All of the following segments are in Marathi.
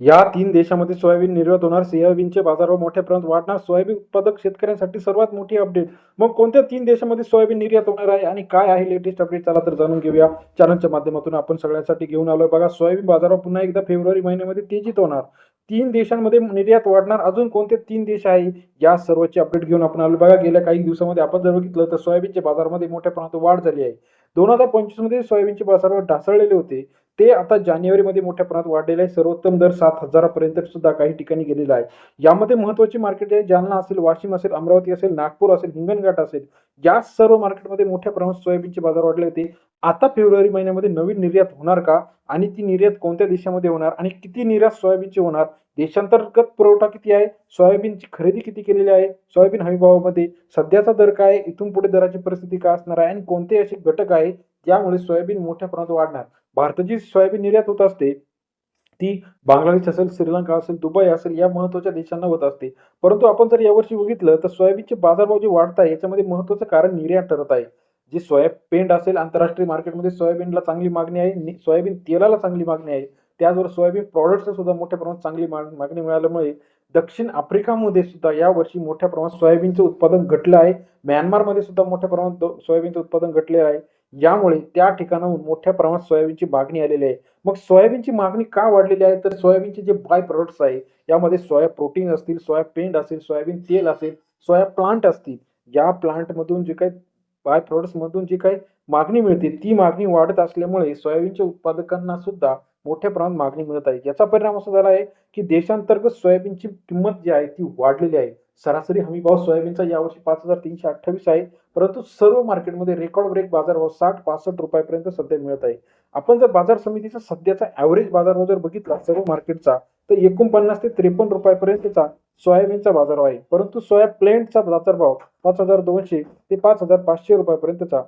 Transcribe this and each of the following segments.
या तीन देशामध्ये सोयाबीन निर्यात होणार. सोयाबीनचे बाजारभाव मोठ्या प्रमाणात वाढणार. सोयाबीन उत्पादक शेतकऱ्यांसाठी सर्वात मोठी अपडेट मग कोणत्या तीन देशामध्ये सोयाबीन निर्यात होणार आहे आणि काय आहे लेटेस्ट अपडेट चला तर जाणून घेऊया. चॅनलच्या माध्यमातून आपण सगळ्यांसाठी घेऊन आलोय. बघा सोयाबीन बाजारभाव पुन्हा एकदा फेब्रुवारी महिन्यामध्ये तेजीत होणार. तीन देशांमध्ये निर्यात वाढणार. अजून कोणते तीन देश आहे? या सर्वची अपडेट घेऊन आपण आलो बघा गेल्या काही दिवसामध्ये आपण जर बघितलं तर सोयाबीनच्या बाजारामध्ये मोठ्या प्रमाणात वाढ झाली आहे. दोन हजार पंचवीसमध्ये सोयाबीनचे बाजारभाव ढासळलेले होते. ते आता जानेवारीमध्ये मोठ्या प्रमाणात वाढलेले आहे. सर्वोत्तम दर सात हजारापर्यंत सुद्धा काही ठिकाणी गेलेला आहे. यामध्ये महत्वाची मार्केट आहे. जालना असेल वाशिम असेल अमरावती असेल नागपूर असेल हिंगणघाट असेल या सर्व मार्केटमध्ये मोठ्या प्रमाणात सोयाबीनचे बाजार वाढले होते. आता फेब्रुवारी महिन्यामध्ये नवीन निर्यात होणार का? आणि ती निर्यात कोणत्या देशामध्ये होणार? आणि किती निर्यात सोयाबीनची होणार? देशांतर्गत पुरवठा किती आहे? सोयाबीनची खरेदी किती केलेली आहे? सोयाबीन हमीभावामध्ये सध्याचा दर काय आहे? इथून पुढे दराची परिस्थिती काय असणार आहे? आणि कोणते असे घटक आहे त्यामुळे सोयाबीन मोठ्या प्रमाणात वाढणार. भारताची सोयाबीन निर्यात होत असते ती बांगलादेश असेल श्रीलंका असेल दुबई असेल या महत्त्वाच्या देशांना होत असते. परंतु आपण जर यावर्षी बघितलं तर सोयाबीनचे बाजारभाव जे वाढत आहे याच्यामध्ये महत्वाचं कारण निर्यात ठरत आहे. जी सोयाबेंड असेल आंतरराष्ट्रीय मार्केटमध्ये सोयाबीनला चांगली मागणी आहे नि- सोयाबीन तेलाला चांगली मागणी आहे. त्याचबरोबर सोयाबीन प्रॉडक्ट्सला सुद्धा मोठ्या प्रमाणात चांगली मागणी मिळाल्यामुळे दक्षिण आफ्रिकामध्ये सुद्धा या वर्षी मोठ्या प्रमाणात सोयाबीनचं उत्पादन घटलं आहे. म्यानमारमध्ये सुद्धा मोठ्या प्रमाणात सोयाबीनचं उत्पादन घटलेलं आहे. यामुळे त्या ठिकाणाहून मोठ्या प्रमाणात सोयाबीनची मागणी आलेली आहे. मग सोयाबीनची मागणी का वाढलेली आहे? तर सोयाबीनचे जे बाय प्रोडक्ट्स आहे यामध्ये सोया प्रोटीन असतील सोया पेंड असेल सोयाबीन तेल असेल सोया प्लांट असतील या प्लांटमधून जे काही बाय प्रोडक्ट्स मधून जी काही मागणी मिळते ती मागणी वाढत असल्यामुळे सोयाबीनच्या उत्पादकांना सुद्धा मोठ्या प्रमाणात मागणी मिळत आहे. याचा परिणाम असा झाला आहे की देशांतर्गत सोयाबीनची किंमत जी आहे ती वाढलेली आहे. सरासरी हमी भाव सोयाबीनचा यावर्षी पाच हजार तीनशे अठ्ठावीस आहे. परंतु सर्व मार्केटमध्ये रेकॉर्ड ब्रेक बाजारभाव साठ पासष्ट रुपयापर्यंत सध्या मिळत आहे. आपण जर बाजार समितीचा सध्याचा ॲव्हरेज बाजारभाव जर बघितला सर्व मार्केटचा तर एकोणपन्नास ते त्रेपन्न रुपयापर्यंतचा सोयाबीनचा बाजारभाव आहे. परंतु सोया प्लेंटचा बाजारभाव पाच हजार दोनशे ते पाच हजार पाचशे रुपयापर्यंतचा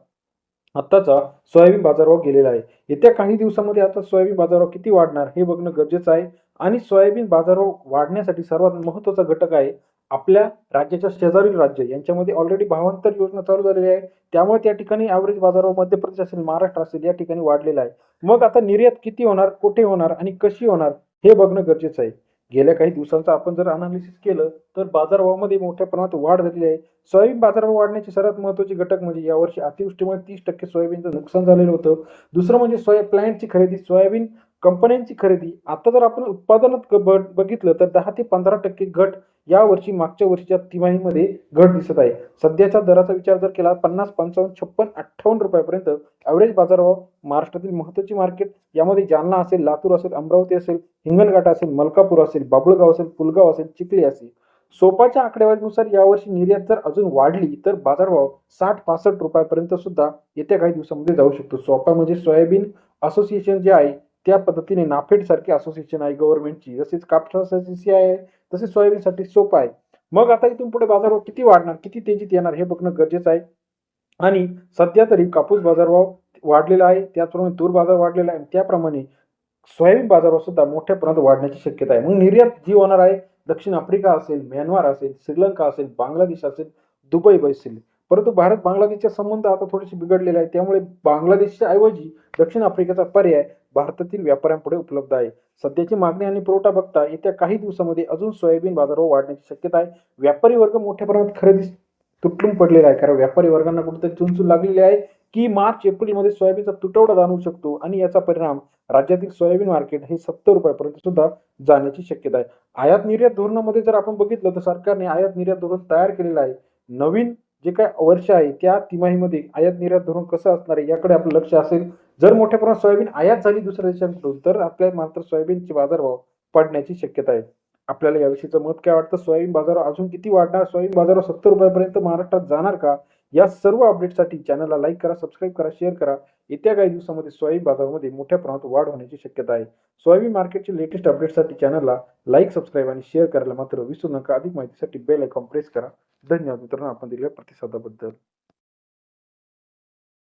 आत्ताचा सोयाबीन बाजारभाव गेलेला आहे. येत्या काही दिवसामध्ये आता सोयाबीन बाजारभाव किती वाढणार हे बघणं गरजेचं आहे. आणि सोयाबीन बाजारभाव वाढण्यासाठी सर्वात महत्त्वाचा घटक आहे आपल्या राज्याच्या शेजारील राज्य यांच्यामध्ये ऑलरेडी भावांतर योजना चालू झालेली आहे. त्यामुळे त्या ठिकाणी ॲव्हरेज बाजारावर मध्य प्रदेश असेल महाराष्ट्र असेल या ठिकाणी वाढलेला आहे. मग आता निर्यात किती होणार कुठे होणार आणि कशी होणार हे बघणं गरजेचं आहे. गेल्या काही दिवसांचं आपण जर अनालिसिस केलं तर बाजारभावामध्ये मोठ्या प्रमाणात वाढ झालेली आहे. सोयाबीन बाजारभाव वाढण्याचे सर्वात महत्त्वाचे घटक म्हणजे यावर्षी अतिवृष्टीमुळे तीस टक्के सोयाबीनचं नुकसान झालेलं होतं. दुसरं म्हणजे सोया प्लांटची खरेदी. सोयाबीन कंपन्यांची खरेदी. आता जर आपण उत्पादनात बघितलं तर दहा ते पंधरा टक्के घट या वर्षी मागच्या वर्षीच्या तिमाहीमध्ये घट दिसत आहे. सध्याच्या दराचा विचार जर केला पन्नास पंचावन्न छप्पन अठ्ठावन्न रुपयापर्यंत ॲव्हरेज बाजारभाव महाराष्ट्रातील महत्त्वाची मार्केट यामध्ये जालना असेल लातूर असेल अमरावती असेल हिंगणघाट असेल मलकापूर असेल बाबुळगाव असेल पुलगाव असेल चिखली असेल. सोपाच्या आकडेवारीनुसार यावर्षी निर्यात जर अजून वाढली तर बाजारभाव साठ पासष्ट रुपयापर्यंत सुद्धा येत्या काही दिवसामध्ये जाऊ शकतो. सोपा म्हणजे सोयाबीन असोसिएशन जे आहे त्या पद्धतीने नाफेड सारखी असोसिएशन आहे गव्हर्नमेंटची तसेच कापसासाठी सी आहे तसेच सोयाबीनसाठी सोपं आहे. मग आता इथून पुढे बाजारभाव किती वाढणार किती तेजीत येणार हे बघणं गरजेचं आहे. आणि सध्या तरी कापूस बाजारभाव वाढलेला आहे त्याचप्रमाणे तूर बाजार वाढलेला आहे. आणि त्याप्रमाणे सोयाबीन बाजारभाव सुद्धा मोठ्या प्रमाणात वाढण्याची शक्यता आहे. मग निर्यात जी होणार आहे दक्षिण आफ्रिका असेल म्यानमार असेल श्रीलंका असेल बांगलादेश असेल दुबई असेल. परंतु भारत बांगलादेशचे संबंध आता थोडेसे बिघडलेले आहे त्यामुळे बांगलादेशच्या ऐवजी दक्षिण आफ्रिकेचा पर्याय भारतातील व्यापाऱ्यांपुढे उपलब्ध आहे. सध्याची मागणी आणि पुरवठा बघता येत्या काही दिवसामध्ये अजून सोयाबीन बाजारभाव वाढण्याची शक्यता आहे. व्यापारी वर्ग मोठ्या प्रमाणात खरेदी तुटून पडलेला आहे कारण व्यापारी वर्गांना कुठेतरी चुनचून लागलेली आहे की मार्च एप्रिलमध्ये सोयाबीनचा तुटवडा जाणवू शकतो आणि याचा परिणाम राज्यातील सोयाबीन मार्केट हे सत्तर रुपयापर्यंत सुद्धा जाण्याची शक्यता आहे. आयात निर्यात धोरणामध्ये जर आपण बघितलं तर सरकारने आयात निर्यात धोरण तयार केलेलं आहे. नवीन जे काय वर्ष आहे त्या तिमाहीमध्ये आयात निर्यात धोरण कसं असणार आहे याकडे आपलं लक्ष असेल. जर मोठ्या प्रमाणात सोयाबीन आयात झाली दुसऱ्या देशांकडून तर आपल्या मात्र सोयाबीनचे बाजारभाव पडण्याची शक्यता आहे. आपल्याला याविषयीचं मत काय वाटतं? सोयाबीन बाजारावर अजून किती वाढणार? सोयाबीन बाजारावर सत्तर रुपयापर्यंत महाराष्ट्रात जाणार का? या सर्व अपडेटसाठी चॅनलला लाईक करा सबस्क्राईब करा शेअर करा. येत्या काही दिवसामध्ये सोयाबीन बाजारामध्ये मोठ्या प्रमाणात वाढ होण्याची शक्यता आहे. सोयाबीन मार्केटचे लेटेस्ट अपडेटसाठी चॅनलला लाईक सबस्क्राईब आणि शेअर करायला मात्र विसरू नका. अधिक माहितीसाठी बेल आयकॉन प्रेस करा. धन्यवाद मित्रांनो आपण दिलेल्या प्रतिसादाबद्दल.